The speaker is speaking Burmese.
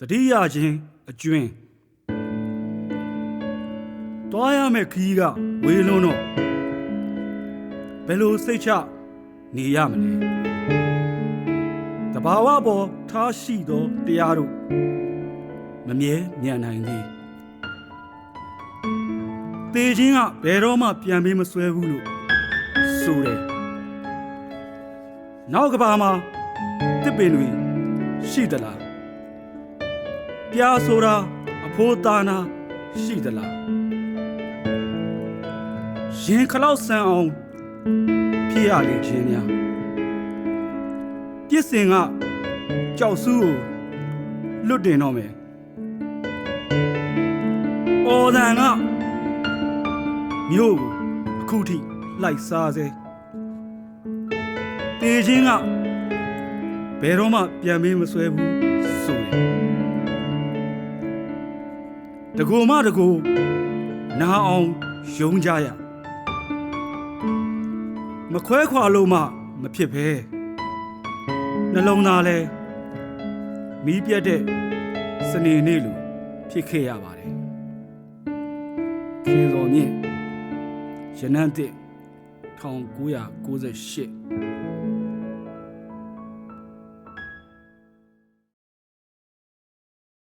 တတိယချင်းအကျွင်းတွားရမယ့်ခီးကဝေးလုံးတော့ဘယ်လိုစိတ်ချနေရမလဲတဘာဝပေါ်ထားရှိသောတရားတို့မမြဲမြံနိုင်သေးတေခြင်းကဘယ်တော့မှပြန်ပြီးမဆွဲဘူးလို့ဆိုတယ်နောက်ကဘာမှာတစ်ပင်တွေရှိသလား ပြာဆိုတာအဖိုးသားနာရှိသလားရင်ခလောက်ဆန်အောင်ဖြစ်ရလေခြင်းများပြစ်စင်ကကြောက်စုကိုလွတ်တင်တော့မယ်အော်ဒန်ကမြို့ကိုအခုထိလိုက်စားစေတေခြင်းကဘယ်တော့မှပြန်မေးမဆွဲဘူးဆိုတယ် တကူမတကူနာအောင်ယုံကြရမခွဲခွာလို့မှမဖြစ်ပဲနှလုံးသားလဲမီးပြတ်တဲ့စနေနေ့လိုဖြစ်ခဲ့ရပါတယ်ခေတော်မြင့်ရနန်းတစ်1998